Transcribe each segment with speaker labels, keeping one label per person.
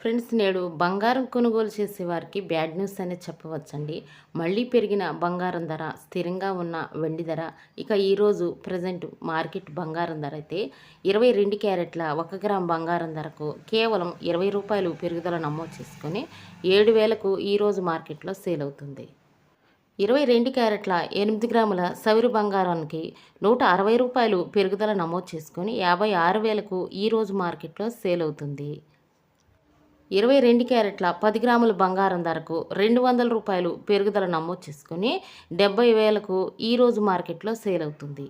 Speaker 1: Friends నేడు బంగారం కొనుగోలు చేసే వారికి బ్యాడ్ న్యూస్ అనేది చెప్పవచ్చండి. మళ్ళీ పెరిగిన బంగారం ధర స్థిరంగా ఉన్న వెండి ధర ఇక ఈరోజు ప్రజెంట్ మార్కెట్ బంగారం ధర అయితే ఇరవై రెండు క్యారెట్ల ఒక గ్రామ్ బంగారం ధరకు కేవలం ఇరవై రూపాయలు పెరుగుదల నమోదు చేసుకొని ఏడు వేలకు ఈరోజు మార్కెట్లో సేల్ అవుతుంది. ఇరవై రెండు క్యారెట్ల ఎనిమిది గ్రాముల సవిరు బంగారానికి నూట అరవై రూపాయలు పెరుగుదల నమోదు చేసుకొని యాభై ఆరు వేలకు ఈరోజు మార్కెట్లో సేల్ అవుతుంది. ఇరవై రెండు క్యారెట్ల పది గ్రాముల బంగారం ధరకు రెండు వందల రూపాయలు పెరుగుదల నమోదు చేసుకొని డెబ్బై వేలకు ఈరోజు మార్కెట్లో సేల్ అవుతుంది.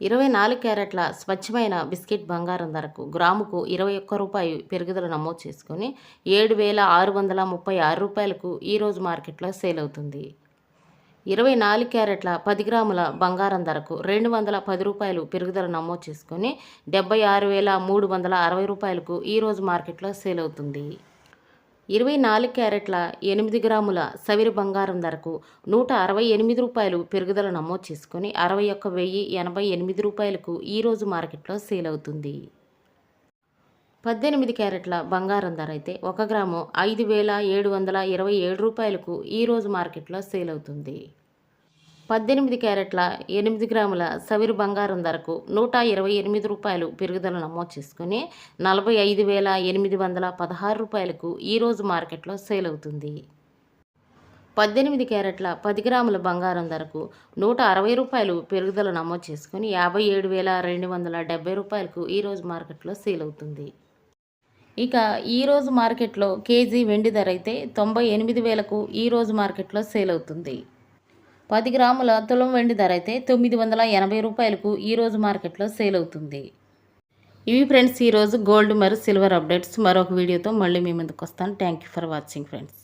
Speaker 1: ఇరవై నాలుగు క్యారెట్ల స్వచ్ఛమైన బిస్కెట్ బంగారం ధరకు గ్రాముకు ఇరవై ఒక్క రూపాయి పెరుగుదల నమోదు చేసుకొని ఏడు వేల ఆరు వందల ముప్పై ఆరు రూపాయలకు ఈరోజు మార్కెట్లో సేల్ అవుతుంది. ఇరవై నాలుగు క్యారెట్ల పది గ్రాముల బంగారం ధరకు రెండు వందల పది రూపాయలు పెరుగుదల నమోదు చేసుకొని డెబ్బై ఆరు వేల మూడు వందల అరవై రూపాయలకు ఈరోజు మార్కెట్లో సేల్ అవుతుంది. ఇరవై నాలుగు క్యారెట్ల ఎనిమిది గ్రాముల సవిరి బంగారం ధరకు నూట అరవై ఎనిమిది రూపాయలు పెరుగుదల నమోదు చేసుకొని అరవై ఒక్క వెయ్యి ఎనభై ఎనిమిది రూపాయలకు ఈరోజు మార్కెట్లో సేల్ అవుతుంది. పద్దెనిమిది క్యారెట్ల బంగారం ధర అయితే ఒక గ్రాము ఐదు వేల ఏడు వందల ఇరవై ఏడు రూపాయలకు ఈరోజు మార్కెట్లో సేల్ అవుతుంది. పద్దెనిమిది క్యారెట్ల ఎనిమిది గ్రాముల సవిరు బంగారం ధరకు నూట ఇరవై ఎనిమిది రూపాయలు పెరుగుదల నమోదు చేసుకుని నలభై ఐదు వేల ఎనిమిది వందల పదహారు రూపాయలకు ఈరోజు మార్కెట్లో సేల్ అవుతుంది. పద్దెనిమిది క్యారెట్ల పది గ్రాముల బంగారం ధరకు నూట అరవై రూపాయలు పెరుగుదల నమోదు చేసుకుని యాభై ఏడు వేల రెండు వందల డెబ్బై రూపాయలకు ఈరోజు మార్కెట్లో సేల్ అవుతుంది. ఇక ఈరోజు మార్కెట్లో కేజీ వెండి ధర అయితే తొంభై ఎనిమిది వేలకు ఈరోజు మార్కెట్లో సేల్ అవుతుంది. పది గ్రాముల తులం వెండి ధర అయితే తొమ్మిది వందల ఎనభై రూపాయలకు ఈరోజు మార్కెట్లో సేల్ అవుతుంది. ఇవి ఫ్రెండ్స్ ఈరోజు గోల్డ్ మరియు సిల్వర్ అప్డేట్స్. మరొక వీడియోతో మళ్ళీ మీ ముందుకు వస్తాను. Thank you for watching friends.